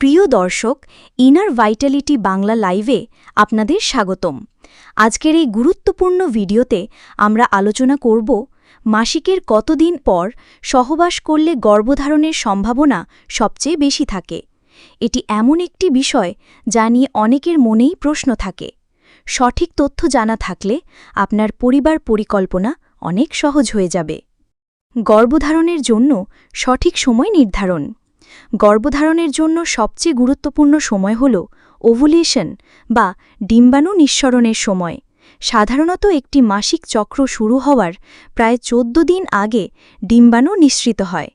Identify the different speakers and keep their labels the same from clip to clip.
Speaker 1: প্রিয় দর্শক inner Vitality Bangla লাইভে আপনাদের স্বাগতম। আজকের এই গুরুত্বপূর্ণ ভিডিওতে আমরা আলোচনা করব মাসিকের কতদিন পর সহবাস করলে গর্ভধারণের সম্ভাবনা সবচেয়ে বেশি থাকে। এটি এমন একটি বিষয় যা নিয়ে অনেকের মনেই প্রশ্ন থাকে। সঠিক তথ্য জানা থাকলে আপনার পরিবার পরিকল্পনা অনেক সহজ হয়ে যাবে। গর্ভধারণের জন্য সঠিক সময় নির্ধারণ। গর্ভধারণের জন্য সবচেয়ে গুরুত্বপূর্ণ সময় হল ওভুলেশন বা ডিম্বাণু নিঃসরণের সময়। সাধারণত একটি মাসিক চক্র শুরু হওয়ার প্রায় চোদ্দ দিন আগে ডিম্বাণু নিঃসৃত হয়।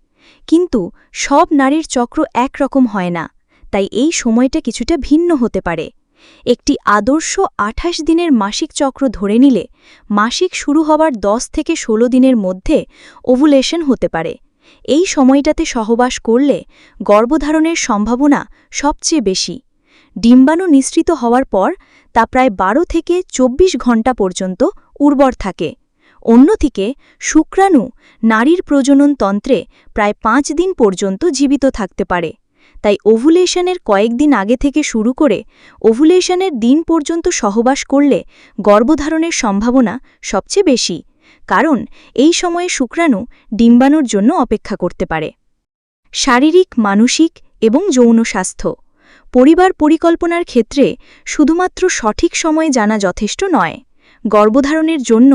Speaker 1: কিন্তু সব নারীর চক্র একরকম হয় না, তাই এই সময়টা কিছুটা ভিন্ন হতে পারে। একটি আদর্শ আঠাশ দিনের মাসিক চক্র ধরে নিলে মাসিক শুরু হওয়ার 10 থেকে ১৬ দিনের মধ্যে ওভুলেশন হতে পারে। এই সময়টাতে সহবাস করলে গর্ভধারণের সম্ভাবনা সবচেয়ে বেশি। ডিম্বাণু নিঃসৃত হওয়ার পর তা প্রায় ১২ থেকে ২৪ ঘণ্টা পর্যন্ত উর্বর থাকে। অন্যদিকে শুক্রাণু নারীর প্রজনন তন্ত্রে প্রায় পাঁচ দিন পর্যন্ত জীবিত থাকতে পারে। তাই ওভুলেশনের কয়েকদিন আগে থেকে শুরু করে ওভুলেশনের দিন পর্যন্ত সহবাস করলে গর্ভধারণের সম্ভাবনা সবচেয়ে বেশি। কারণ এই সময়ে শুক্রাণু ডিম্বাণুর জন্য অপেক্ষা করতে পারে। শারীরিক, মানসিক এবং যৌন স্বাস্থ্য পরিবার পরিকল্পনার ক্ষেত্রে শুধুমাত্র সঠিক সময় জানা যথেষ্ট নয়। গর্ভধারণের জন্য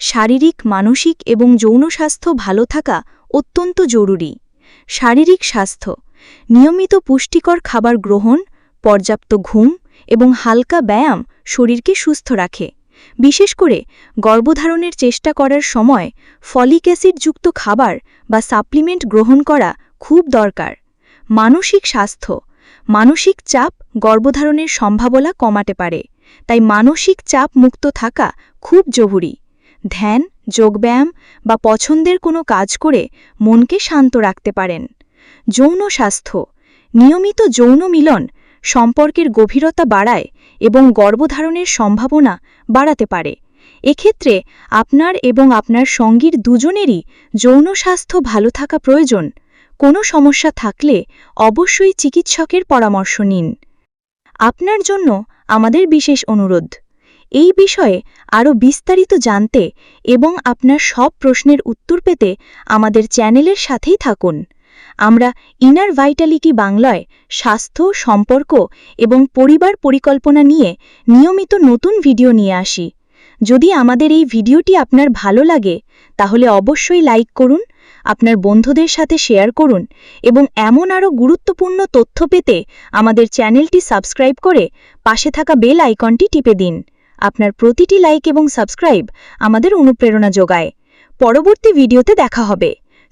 Speaker 1: শারীরিক, মানসিক এবং যৌন স্বাস্থ্য ভালো থাকা অত্যন্ত জরুরি। শারীরিক স্বাস্থ্য নিয়মিত পুষ্টিকর খাবার গ্রহণ, পর্যাপ্ত ঘুম এবং হালকা ব্যায়াম শরীরকে সুস্থ রাখে। বিশেষ করে গর্ভধারণের চেষ্টা করার সময় ফলিক অ্যাসিডযুক্ত খাবার বা সাপ্লিমেন্ট গ্রহণ করা খুব দরকার। মানসিক স্বাস্থ্য, মানসিক চাপ গর্ভধারণের সম্ভাবনা কমাতে পারে, তাই মানসিক চাপ মুক্ত থাকা খুব জরুরি। ধ্যান, যোগব্যায়াম বা পছন্দের কোনো কাজ করে মনকে শান্ত রাখতে পারেন। যৌন স্বাস্থ্য, নিয়মিত যৌন মিলন সম্পর্কের গভীরতা বাড়ায় এবং গর্ভধারণের সম্ভাবনা বাড়াতে পারে। এক্ষেত্রে আপনার এবং আপনার সঙ্গীর দুজনেরই যৌন স্বাস্থ্য ভালো থাকা প্রয়োজন। কোনো সমস্যা থাকলে অবশ্যই চিকিৎসকের পরামর্শ নিন। আপনার জন্য আমাদের বিশেষ অনুরোধ, এই বিষয়ে আরও বিস্তারিত জানতে এবং আপনার সব প্রশ্নের উত্তর পেতে আমাদের চ্যানেলের সাথেই থাকুন। আমরা ইনার ভাইটালিটি বাংলায় স্বাস্থ্য, সম্পর্ক এবং পরিবার পরিকল্পনা নিয়ে নিয়মিত নতুন ভিডিও নিয়ে আসি। যদি আমাদের এই ভিডিওটি আপনার ভালো লাগে, তাহলে অবশ্যই লাইক করুন, আপনার বন্ধুদের সাথে শেয়ার করুন এবং এমন আরও গুরুত্বপূর্ণ তথ্য পেতে আমাদের চ্যানেলটি সাবস্ক্রাইব করে পাশে থাকা বেল আইকনটি টিপে দিন। আপনার প্রতিটি লাইক এবং সাবস্ক্রাইব আমাদের অনুপ্রেরণা যোগায়। পরবর্তী ভিডিওতে দেখা হবে।